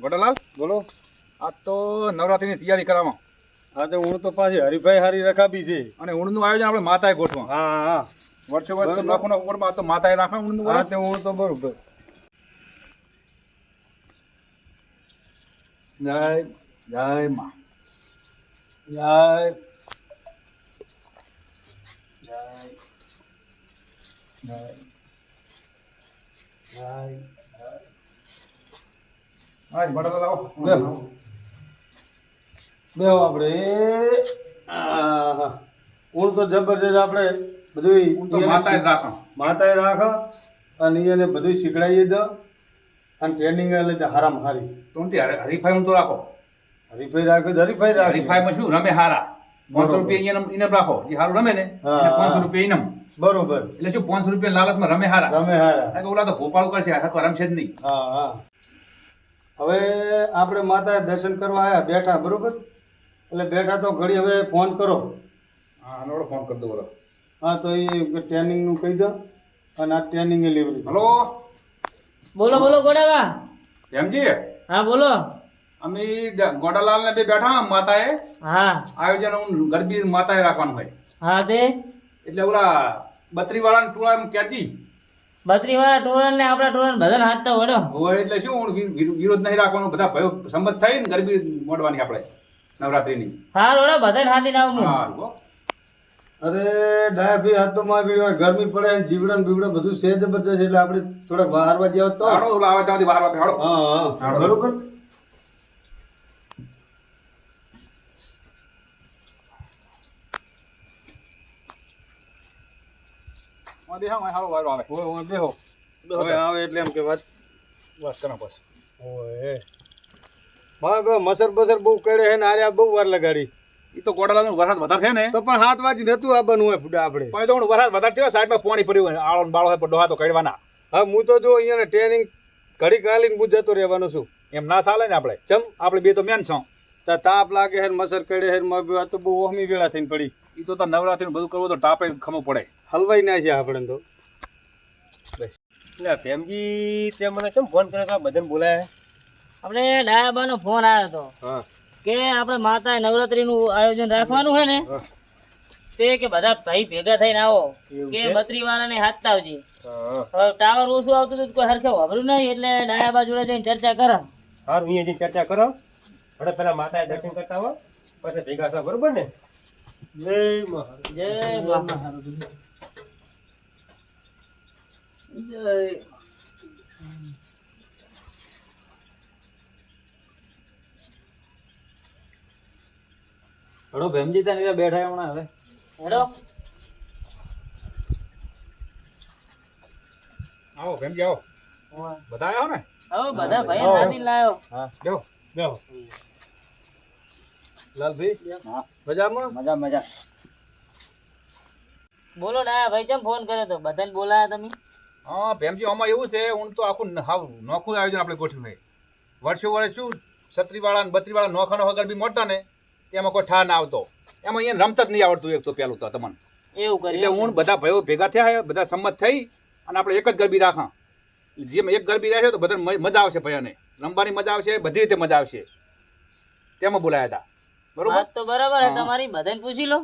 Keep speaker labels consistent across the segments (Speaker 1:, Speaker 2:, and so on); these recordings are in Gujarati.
Speaker 1: વડાલાલ
Speaker 2: બોલો.
Speaker 1: આ તો નવરાત્રીની તૈયારી કરવામાં.
Speaker 2: હા તો હું તો પાછી હરિભાઈ હારી રખાબી છે.
Speaker 1: અને ઊણનું આયોજન આપણે માતાએ ગોઠવા
Speaker 2: હા હા.
Speaker 1: વર્ષો વર્ષ. લાખોના ઉંમરમાં આ તો માતાએ રાખવા ઊંડનું
Speaker 2: હા તે તો તો બરોબર.
Speaker 1: જય જય માં.
Speaker 2: જય
Speaker 1: જય જય
Speaker 2: જય.
Speaker 1: હા
Speaker 2: બેહો. બેહો આપણે. ઊંડ તો જબરજસ્ત આપણે બધું
Speaker 1: માતાએ
Speaker 2: રાખ. અને એને બધું શીખડાવી દો અને ટ્રેનિંગ એટલે હારામ હારી
Speaker 1: તો હરીફાઈ તો રાખો.
Speaker 2: હરીફાઈ રાખો હરીફાઈ રાખો.
Speaker 1: હરીફાઈમાં શું રમે હારા. પાંચસો રૂપિયા ઇનામ ઇનામ રાખો. જે હારું રમે ને પાંચસો રૂપિયા ઇનામ
Speaker 2: બરોબર.
Speaker 1: એટલે શું પાંચસો રૂપિયા લાલચમાં રમે હારા?
Speaker 2: રમે હારા.
Speaker 1: ઓલા તો ભોપાળ કરશે આખો રમશે જ નહીં.
Speaker 2: હા હા. હવે આપણે માતા દર્શન કરવા આવ્યા બેઠા બરોબર? એટલે બેઠા તો ઘડી હવે ફોન કરો.
Speaker 1: હા હલોડો ફોન કરી દો બોલો.
Speaker 2: હા તો એ ટ્રેનિંગનું કહી દો અને આ ટ્રેનિંગ એ લેવડી
Speaker 1: હલો?
Speaker 3: બોલો બોલો ગોડાવા.
Speaker 1: જેમજી
Speaker 3: હા બોલો.
Speaker 1: અમે ગોડાલાલ ને બે બેઠા માતાએ.
Speaker 3: હા.
Speaker 1: આયોજન હું ગરબી માતાએ રાખવાનું હોય.
Speaker 3: હા તે.
Speaker 1: એટલે ઓલા બત્રી વાળા ટોળા ક્યાંથી
Speaker 3: બત્રી વાળા ટોરન ને આપડા ટોળન બધાને હાથ તો વડો
Speaker 1: હોય એટલે શું વિરોધ નહીં રાખવાનો બધા ભયો સંમત થઈ ને ગરબી મોડવાની આપણે નવરાત્રીની.
Speaker 3: હાલ વડો બધા હાથી આવું
Speaker 1: હા.
Speaker 2: અરે ડાયા ભાઈ હાથ તો માં ભી હોય, ગરમી પડે ને જીવડન બીવડન બીવડા બધું છે જબરદસ્ત એટલે આપણે થોડાક બહારવા જાવ તો
Speaker 1: હાડો લાવે ત્યાંથી બહાર હાડો.
Speaker 2: હા હા બરોબર?
Speaker 1: હા, વારો આવે
Speaker 2: હવે આવે એટલે એમ કે વાત
Speaker 1: બસ કરો બસ
Speaker 2: ઓય મારે બા મસર બસર બહુ કરે છે ને આરે બહુ વાર લગાડી.
Speaker 1: એ તો ગોડાલાલનો વરસાદ વધારે છે ને.
Speaker 2: તો પણ હાથ વાજી નતું હોય ફૂડા આપણે.
Speaker 1: પણ તો હું વરસાદ વધારે થયો સાઈડમાં પાણી પડ્યું હોય. આળો બાળો હોય પણ ડોહા તો કાઢવાના.
Speaker 2: હા હું તો જો અહીંયા ટ્રેનિંગ ઘડી કાલીને હું જતો રહેવાનો છું.
Speaker 1: એમ ના ચાલે ને આપણે.
Speaker 2: ચમ?
Speaker 1: આપણે બે તો મેન છો.
Speaker 2: તાપ લાગે ને મસર મારે આ તો બહુ ઓહમી વેળા થઈને પડી.
Speaker 1: એ તો નવરાત્રી બધું કરવું તો તાપે ખમો પડે.
Speaker 2: હલવાઈ ના છે આપણે તો.
Speaker 4: એટલે પ્રેમજી તે મને કેમ ફોન કર્યો તો? બધાને બોલાય
Speaker 3: આપણે ડાયાબાનો ફોન આવ્યો હતો કે આપણે માતા નવરાત્રી નું આયોજન રાખવાનું છે ને તે કે બધા ભાઈ ભેગા થઈને આવો કે બત્રી વાળા ને હાથ આવજે હવે ટાવર ઓછું આવતું હતું કોઈ હરખે વાપર્યું નહીં એટલે ડાયાબા જોડે જઈને ચર્ચા કરો.
Speaker 4: હારું અહીંયા જઈને ચર્ચા કરો. હવે પેલા માતાએ દર્શન કરતા હો પછી ભેગા થા બરોબર ને?
Speaker 2: જય મહારાજ.
Speaker 3: જય જય
Speaker 2: હડો ભેમજી તને બેઠા હમણાં હવે.
Speaker 3: હેડો
Speaker 1: આવો ભેમજી આવો. બધા આવો ને?
Speaker 3: આવો બધા ભાઈ હાથી લાયો.
Speaker 2: હા.
Speaker 1: બેહો
Speaker 2: બેહો લાલભાઈ
Speaker 1: હા.
Speaker 2: મજામાં?
Speaker 1: મજા મજા.
Speaker 3: બોલો ડાયા ભાઈ કેમ ફોન કર્યો તો? બધાને બોલાયા તમે?
Speaker 1: હા ભેમજી આમાં એવું છે હું તો આખું હાવ નોખું આયોજન આપણે ગોઠવ્યું ભાઈ વર્ષો વર્ષ શું છત્રીવાળા ને બત્રીવાળા નોખા નોખા ગરબી મળતા ને એમાં કોઈ ઠા ના આવતો. એમાં અહીંયા રમતા જ નહીં આવડતું એક તો પેલું તો તમને.
Speaker 3: એવું
Speaker 1: એટલે હું બધા ભાઈઓ ભેગા થયા બધા સંમત થઈ અને આપણે એક જ ગરબી રાખા. જેમ એક ગરબી રહેશે તો બધા મજા આવશે ભાઈઓને રમવાની મજા આવશે બધી રીતે મજા આવશે. તેમાં બોલાયા હતા. બરોબર?
Speaker 3: તો બરાબર હે તમારી. બધાને પૂછી લો.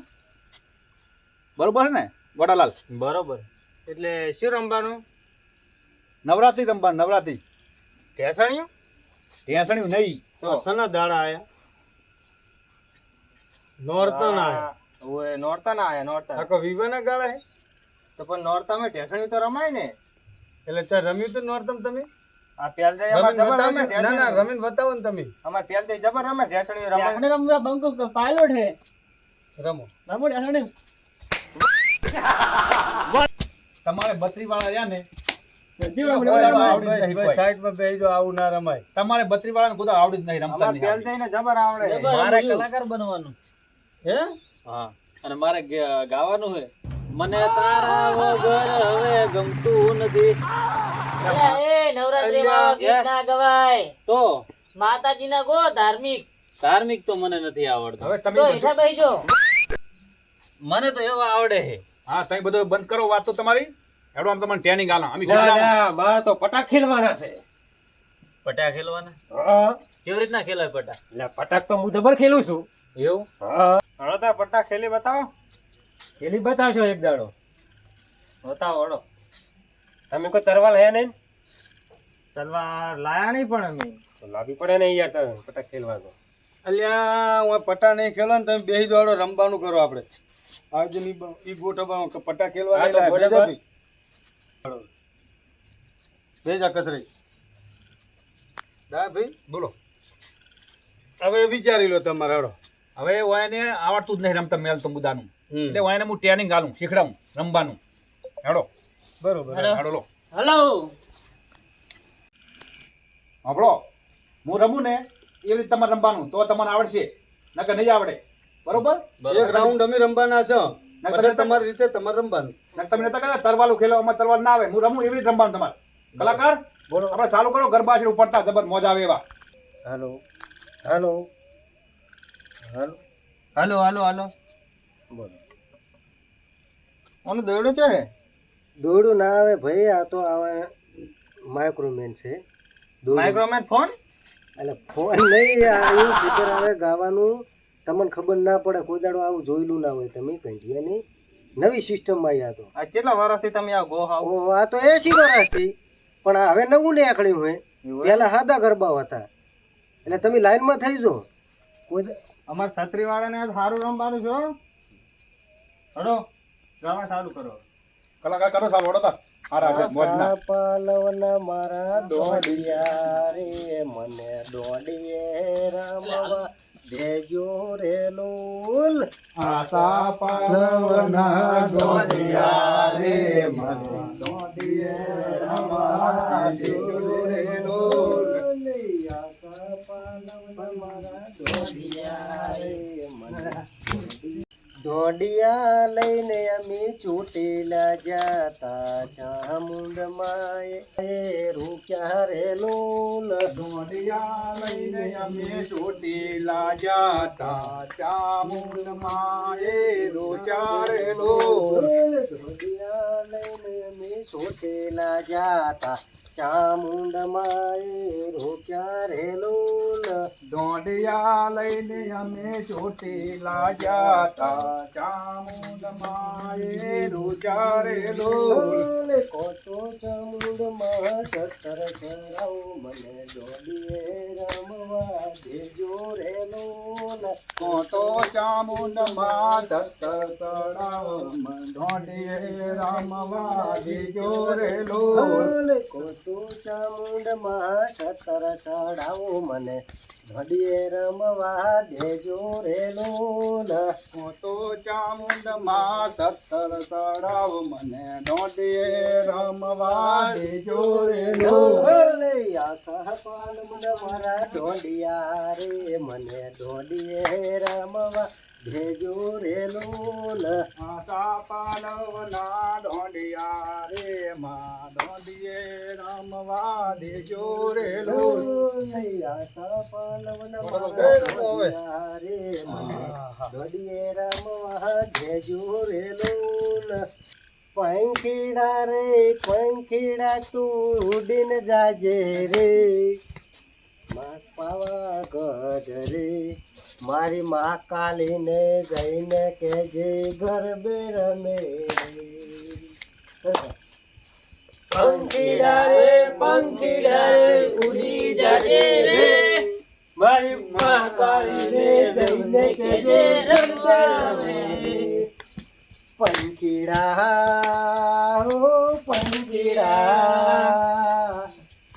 Speaker 1: બરોબર છે ને વડાલાલ?
Speaker 4: બરોબર. એટલે શું રમવાનું?
Speaker 1: નવરાત્રી રમવા નવરાત્રી.
Speaker 4: ઢેસણિયું?
Speaker 1: ઢેસણ્યું નહીં.
Speaker 2: તો સના દાડા આયા? નોરતન આયા?
Speaker 4: ઓય નોરતા ના આયા નોરતા.
Speaker 2: આખો વિવાના ગાળા હે?
Speaker 4: તો પણ નોરતા મે ઢેસણિયું તો રમાય ને.
Speaker 2: એટલે ત્યાં રમ્યું તો નોરતમ તમે?
Speaker 4: આ પેલ
Speaker 2: રમીને
Speaker 4: અમાર
Speaker 2: બતાવો
Speaker 4: જબર રમે
Speaker 2: ને. ના રમીન બતાવો ને તમે.
Speaker 4: અમાર પેલ જઈ જબર રમે ઢેસણ્યું રમે.
Speaker 3: આપણે રમવા બંકો પાયલોટ હે?
Speaker 2: રમો.
Speaker 3: રમો ડાસણે
Speaker 1: તમારે બત્રી વાળા રહ્યા ને? તમારે બત્રી વાળા ને આવડી જ નહીં રમતા નહીં
Speaker 4: જબર આવડે.
Speaker 3: મારે કલાકાર બનવાનું.
Speaker 2: હે?
Speaker 5: હા. અને મારે ગાવાનું હે મને તારા વગર હવે ગમતું નથી.
Speaker 3: એ નવરાત્રી માં ગીત ના ગવાય.
Speaker 5: તો?
Speaker 3: માતાજીના ગો ધાર્મિક.
Speaker 5: ધાર્મિક તો મને નથી આવડતો.
Speaker 1: હવે તમે
Speaker 3: હેઠા જો.
Speaker 5: મને તો એવા આવડે હે
Speaker 1: હા તમે બધું બંધ કરો વાત તો તમારી. હેડો આમ તમને ટ્રેનિંગ આલા. અમે
Speaker 4: ના ના મારે તો પટાક ખેલવાના છે.
Speaker 2: પટાક ખેલવાના?
Speaker 4: હા.
Speaker 2: કેવી રીતના ખેલાય પટાક?
Speaker 4: એટલે પટાક તો હું ડબલ ખેલું છું.
Speaker 2: એવું?
Speaker 4: હા.
Speaker 1: હળો પટ્ટા ખેલી બતાવો.
Speaker 4: ખેલી બતાવશો એક દાડો.
Speaker 1: બતાવો હળો.
Speaker 4: તમે કોઈ તરવા લાયા નહીં?
Speaker 2: તલવાર લાયા નહીં પણ અમે.
Speaker 4: લાવી પડે ને યાર તમે પટાક ખેલવા તો
Speaker 6: અલ્યા હું પટા નહીં ખેલો ને તમે બેસી દોડો રમવાનું કરો આપણે. આજે ઈ ગોઠવવાનું પટા ખેલવા
Speaker 4: હા, તો
Speaker 6: નહીં લાગે.
Speaker 4: બરાબર.
Speaker 6: બે જા કસરી દા ભાઈ
Speaker 1: બોલો.
Speaker 6: હવે વિચારી લો તમારે હળો.
Speaker 1: હવે ઓયાને આવડતું જ નહીં રમતા મેલ તો મુદાનું એટલે ઓયાને હું ટ્રેનિંગ આલું શીખડાવું રમવાનું. હેડો
Speaker 6: બરોબર.
Speaker 1: હેડો લો
Speaker 3: હલો.
Speaker 1: હું રમું ને એવી રીતે તમારે રમવાનું. તો તમને આવડશે. નકર નહીં આવડે. બરોબર?
Speaker 6: એક રાઉન્ડ અમે રમવાના છો. તમારી રીતે તમારે રમવાનું.
Speaker 1: તમે નતા કહેતા તરવાલું ખેલો અમારે તરવાલ ના આવે. હું રમું એવી રીતે રમવાનું તમારે. કલાકાર બોલો. આપણે ચાલુ કરો ગરબા છે ઉપડતા જબર મોજા આવે એવા.
Speaker 6: હેલો. હેલો. હેલો.
Speaker 2: હેલો હાલો હાલો.
Speaker 6: બોલો.
Speaker 1: ઓનું દોડું છે?
Speaker 6: દોડું ના આવે ભાઈ આ તો આવે માઇક્રોમેન છે.
Speaker 1: માઇક્રોમેન ફોન
Speaker 6: એટલે ફોન નહીં આ એવું ફીચર આવે ગાવાનું. તમને ખબર ના પડે કોઈ દાડો આવું જોયેલું ના હોય તમે કંઠિયાની નવી સિસ્ટમમાં માં આ તો.
Speaker 1: આ કેટલા વર્ષથી તમે આ ગો હાવ
Speaker 6: ઓ આ તો એસી વર્ષથી પણ હવે નવું નીકળ્યું હોય પહેલા હાદા ગરબા હતા. એટલે તમે લાઈનમાં થઈ જો કોઈ
Speaker 1: અમાર છત્રી વાળાને સારું રમવાનું છે હડો ડ્રામા સારું કરો. કલાકાર કરો ચાલુ હડો તા હારા છે મોજ ના
Speaker 6: પાલવના મારા દોડિયા રે મને દોડીએ રમવા. દેજો રે લોલ
Speaker 1: આતા પાલવના દોડિયા રે મને દોડીએ રમવા દેજો રે લોલ.
Speaker 6: દોડિયા લઈને અમે ચોટેલા જાતા ચામુંડમાં એ રૂક્યા રે લોલ
Speaker 1: દોડિયા લઈને અમે ચૂંટેલા જાતા ચામુંડમાં એ રોચારે લોલ.
Speaker 6: દોડિયા લઈને અમે ચોટેલા જાતા ચામુંડમાં એ રૂક્યા રે લોલ.
Speaker 1: દોડિયા લઈને અમે ચોટીલા જાતા. ચામુંડમાં રોક્યા રે લોલ.
Speaker 6: કોટો ચામુંડમાં સત્તર કરાવ મને દોડીએ રમવા દેજો રે લોલ.
Speaker 1: કોટો ચામુંડમાં કરાવ મને દોડીએ રામવા દેજો રે લોલ.
Speaker 6: કોટો ચામુંડમાં સત્તર ચડાવો મને. ઘડીએ રમવા દેજો રે લોલ.
Speaker 1: તો ચામુંડમાં સત્તર ચડાવ મને. દોડીએ રમવા દેજો રે લોલ.
Speaker 6: સહપાલ પાલ મને મારા દોડિયા રે મને. દોડીએ રમવા દેજો રે લોલ.
Speaker 1: આશા પાલવના રમવા દેજો રે લોલ.
Speaker 6: આશા પાલવના
Speaker 1: બરોબર.
Speaker 6: મારા દોડિયા રે દોડીએ રમવા દેજો રે લોલ પંખીડા રે પંખીડા તું ઉડીને જાજે રે. માસ પાવા ગજ રે. મારી મા કાલીને જઈને કેજે ગરબે રમે રે.
Speaker 3: પંખીડા રે પંખીડા રે ઉડી જાજે રે
Speaker 4: મારી માં કાળીને જઈને કેજે રમવા રમે.
Speaker 6: પંખીડા હો પંખીડા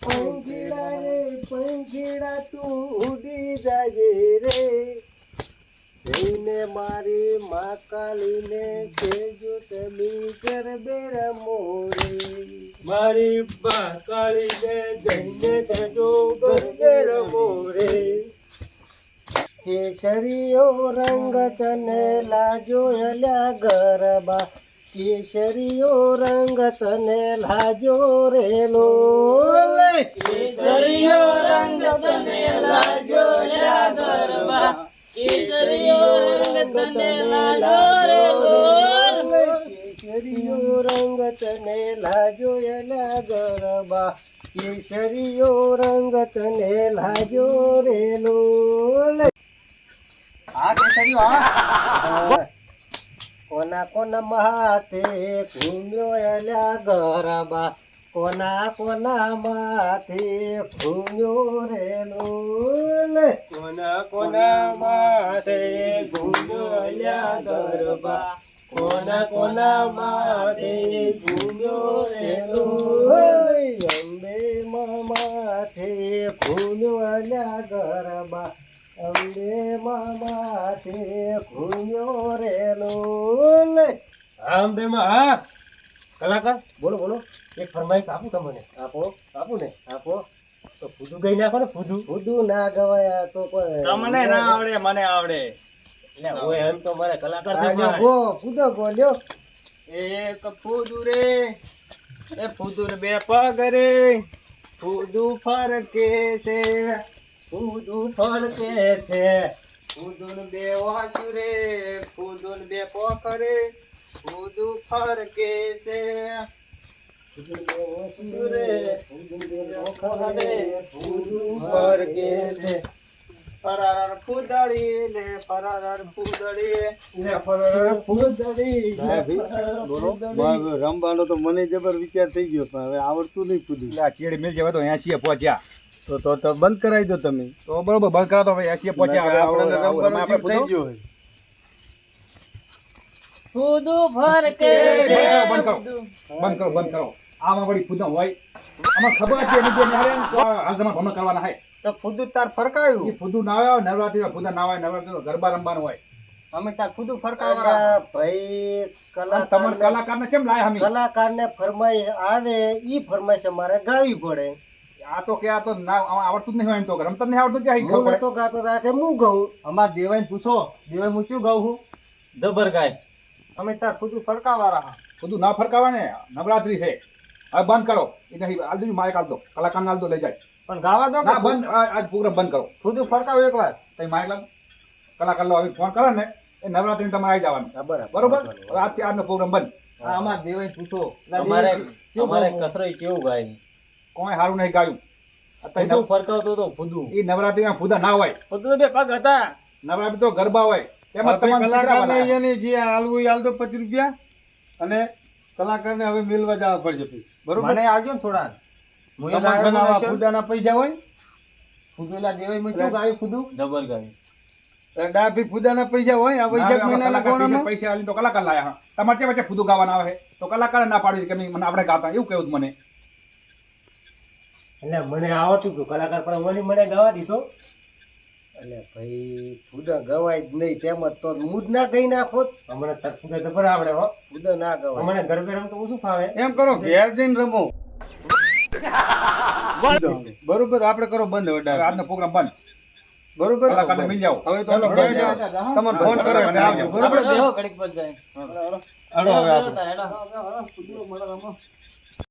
Speaker 6: પંખીડા રે પંખીડા તું ઉડી જાજે રે જઈને મારી મા કાલીને કેજો તમે ગરબે મોરે.
Speaker 4: મારી મા કાળીને જઈને કેજો ગરબેર મોરે.
Speaker 6: કેસરીયો રંગ તને લાજો અલ્યા ગરબા. કેસરીયો રંગ તને લાજો રે લો
Speaker 3: કેસરીયો રંગ તને લાજો અલ્યા ગરબા. કેસરીયો રંગ તને લાજો રે ગોલ
Speaker 6: કેસરીયો રંગ તને લાજો ગરબા કેસરીયો રંગ તને લાગ્યો રે લોલ
Speaker 1: આ કેસરીઓ આ
Speaker 6: કોના કોના મહાતે ઘૂમ્યો એલા ગરબા કોના કોના માથે ઘૂમ્યો રે નૂલ.
Speaker 4: કોના કોના માથે ઘૂમ્યો ગરબા. કોના કોના માથે ઘૂમ્યો રે
Speaker 6: નૂલ. અંબે માથે ઘૂમ્યો ગરબા. અંબે માથે ઘૂમ્યો રે
Speaker 4: નૂલ. અંબે મા કલાકાર
Speaker 6: બોલો બોલો.
Speaker 4: એક ફરમાઈશ આપું તમને?
Speaker 6: આપો.
Speaker 4: આપું ને
Speaker 6: આપો.
Speaker 4: તો ફૂદું ગઈ નાખો ને ફૂદું.
Speaker 6: ખુદું ના ગવાય તો કોઈ
Speaker 2: તમને ના આવડે મને આવડે.
Speaker 4: એટલે હોય એમ તો મારે કલાકાર થઈ
Speaker 6: ગો કૂદો ગો લ્યો.
Speaker 2: એક ફૂદુ રે એ ફૂદુ રે બે પગ રે. ફૂદુ ફરકે છે
Speaker 4: ફૂદું ફરકે છે.
Speaker 2: ફૂદુન બે વાસુ રે ફૂદુ બે પોખરે ફૂદુ ફરકે છે. ફરાર ફૂદડી લે ફરાર ફૂદડી
Speaker 4: ને ફરક ફૂદડી
Speaker 6: રમવાનો તો મને જબર વિચાર થઈ ગયો પણ હવે આવડતું નહીં પૂછ્યું
Speaker 1: આ ચેડ મિલ જવા તો એસી પહોંચ્યા
Speaker 6: તો તો તો બંધ કરાવી દો તમે
Speaker 1: તો બરોબર બંધ કરાવો તો હવે એસી પહોંચ્યા આપણે
Speaker 6: થઈ. ગયો.
Speaker 3: ફરકે
Speaker 1: બંધ કરો બંધ કરો બંધ કરો આમાં વળી ફૂદા હોય. આમાં ખબર છે એની જે એમ હાલ તમારે ભમણ કરવાના હે.
Speaker 2: તો ફૂદુ તાર ફરકાયું?
Speaker 1: એ ફૂદું ના આવે નવરાત્રી ફૂદા ના આવે નવરાત્રી ગરબા રમવાનું હોય.
Speaker 2: અમે તાર ફૂદુ ફરકાવા
Speaker 6: ભાઈ
Speaker 1: કલાકાર
Speaker 6: કલાકાર
Speaker 1: કલાકારને કેમ લાયા હમી?
Speaker 6: કલાકારને ફરમાઈ આવે ઈ ફરમાઈશ અમારે ગાવી પડે.
Speaker 1: આ તો કે આ તો ના આવડતું જ નહીં હોય એમ તો રમતા તમને આવડતું ક્યાં
Speaker 6: હું તો ગાતો તા કે હું ગાઉં?
Speaker 2: અમાર દેવાઈને પૂછો દેવાઈ હું શું ગાઉં છું? જબર ગાય. અમે તાર ફૂદુ ફરકાવા રહા
Speaker 1: બધું ના ફરકાવા ને નવરાત્રી છે. હવે બંધ કરો. એ નહીં આલ દો માઇક આલ દો. કલાકાર આલ દો લઈ જાય.
Speaker 2: પણ ગાવા દો
Speaker 1: ના બંધ આજ પ્રોગ્રામ બંધ કરો.
Speaker 2: ફરકાવ ફરકાવો એકવાર.
Speaker 1: તમે માઇક લાવ કલાકાર લો હવે ફોન કરો ને. એ નવરાત્રી તમારે આવી જવાનું.
Speaker 6: બરાબર.
Speaker 1: બરોબર? હવે આજથી આજનો પ્રોગ્રામ બંધ.
Speaker 2: આ અમાર દેવાઈને પૂછો
Speaker 5: અમારે
Speaker 2: શું
Speaker 5: અમારે કસરો કેવું ગાય?
Speaker 1: કોઈ સારું નહીં ગાયું. અત્યારે
Speaker 5: ફરકાવતો તો ફૂદું
Speaker 1: એ નવરાત્રીમાં ફૂદા ના હોય.
Speaker 5: ફૂદું બે પગ હતા.
Speaker 1: નવરાત્રી તો ગરબા હોય. તેમાં
Speaker 2: તમામ
Speaker 1: તમારે
Speaker 2: કલાકારને અહીંયા જે હાલવું એ હાલ દો પચીસ રૂપિયા અને કલાકારને હવે મિલવા જવા પડશે પછી. બરોબર? મને આવજો ને થોડા. હું એ લાવ્યો છું ને? ફૂદાના પૈસા હોય ફૂદુલા દેવાય મેં શું ગાયું ફૂદું?
Speaker 5: જબર ગાય.
Speaker 2: ડાભી ફૂદાના પૈસા હોય આ વૈશાખ મહિનાના
Speaker 1: કલાકાર
Speaker 2: કોણામાં?
Speaker 1: પૈસા આલી તો કલાકાર લાયા હા. તમારે વચ્ચે વચ્ચે ફૂદું ગાવાના આવે? તો કલાકાર ના પાડ્યું કે નહીં, મને આપણે ગાતા એવું કેવું મને.
Speaker 4: એટલે મને આવડતું હતું. કલાકાર પણ ઓલી મને ગાવા દીધો.
Speaker 6: એટલે ભાઈ ફૂદો ગવાય જ નહીં. તેમ જ તો મૂડ ના ગઈ નાખો
Speaker 4: અમને તરફૂદે જબર આવડે હો.
Speaker 6: ફૂદો ના ગવાય.
Speaker 4: અમને ઘર ઘર તો ઓછું ફાવે.
Speaker 2: એમ કરો ઘેર જઈને રમો. બરોબર. આપણે કરો બંધ હવે
Speaker 1: હવે આજનો પ્રોગ્રામ બંધ.
Speaker 2: બરોબર.
Speaker 1: કાલે મિલ જાવ
Speaker 2: હવે તો. તમને ફોન કરો એટલે આવજો. બરોબર?
Speaker 5: બેહો ઘડીક પછી જાય
Speaker 2: હળો. હવે આપણે
Speaker 3: હેડો.